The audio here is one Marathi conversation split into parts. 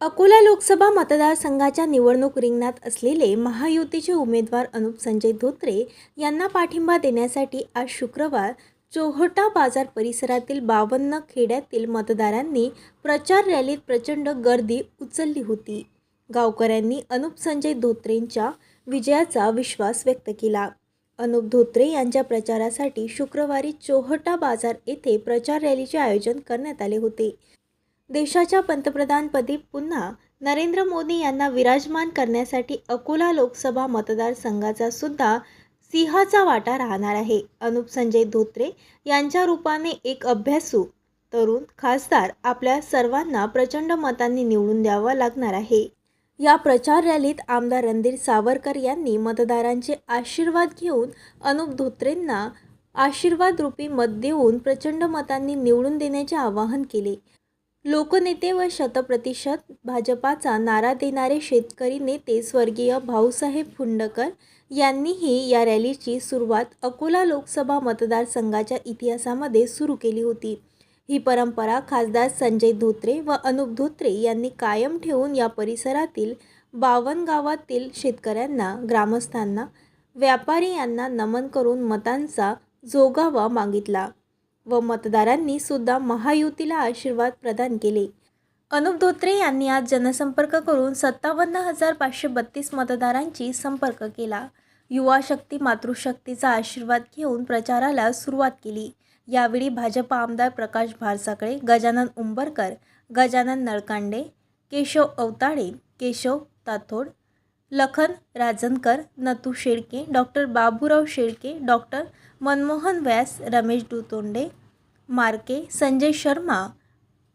अकोला लोकसभा मतदारसंघाच्या निवडणूक रिंगणात असलेले महायुतीचे उमेदवार अनुप संजय धोत्रे यांना पाठिंबा देण्यासाठी आज शुक्रवार चोहटा बाजार परिसरातील बावन्न खेड्यातील मतदारांनी प्रचार रॅलीत प्रचंड गर्दी उचलली होती. गावकऱ्यांनी अनुप संजय धोत्रेंच्या विजयाचा विश्वास व्यक्त केला. अनुप धोत्रे यांच्या प्रचारासाठी शुक्रवारी चोहटा बाजार येथे प्रचार रॅलीचे आयोजन करण्यात आले होते. देशाच्या पंतप्रधानपदी पुन्हा नरेंद्र मोदी यांना विराजमान करण्यासाठी अकोला लोकसभा मतदारसंघाचा सुद्धा सिंहाचा वाटा राहणार आहे. अनुप संजय धोत्रे यांच्या रूपाने एक अभ्यासू तरुण खासदार आपल्या सर्वांना प्रचंड मतांनी निवडून द्यावा लागणार आहे. या प्रचार रॅलीत आमदार रणधीर सावरकर यांनी मतदारांचे आशीर्वाद घेऊन अनुप धोत्रेंना आशीर्वाद रूपी मत देऊन प्रचंड मतांनी निवडून देण्याचे आवाहन केले. लोकनेते व शतप्रतिशत भाजपाचा नारा देणारे शेतकरी नेते स्वर्गीय भाऊसाहेब फुंडकर यांनीही या रॅलीची सुरुवात अकोला लोकसभा मतदारसंघाच्या इतिहासामध्ये सुरू केली होती. ही परंपरा खासदार संजय धोत्रे व अनुप धोत्रे यांनी कायम ठेवून या परिसरातील बावन गावातील शेतकऱ्यांना ग्रामस्थांना व्यापारी यांना नमन करून मतांचा जोगावा मागितला. व मतदारांनी सुद्धा महायुतीला आशीर्वाद प्रदान केले. अनुप धोत्रे यांनी आज जनसंपर्क करून सत्तावन्न हजार पाचशे बत्तीस मतदारांची संपर्क केला. युवा शक्ती मातृशक्तीचा आशीर्वाद घेऊन प्रचाराला सुरुवात केली. यावेळी भाजप आमदार प्रकाश भारसाकळे गजानन उंबरकर गजानन नळकांडे केशव अवताडे केशव ताथोड लखन राजनकर नतू शेळके डॉक्टर बाबूराव शेळके डॉक्टर मनमोहन व्यास रमेश दुतोंडे मार्के संजय शर्मा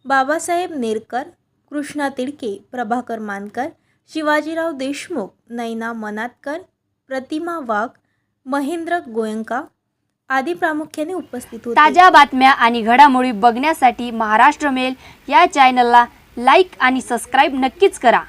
बाबासाहेब नेरकर कृष्णा तिडके प्रभाकर मानकर शिवाजीराव देशमुख नैना मनातकर प्रतिमा वाघ महेंद्र गोयंका आदी प्रामुख्याने उपस्थित होते. ताज्या बातम्या आणि घडामोडी बघण्यासाठी महाराष्ट्र मेल या चॅनलला लाईक आणि सबस्क्राईब नक्कीच करा.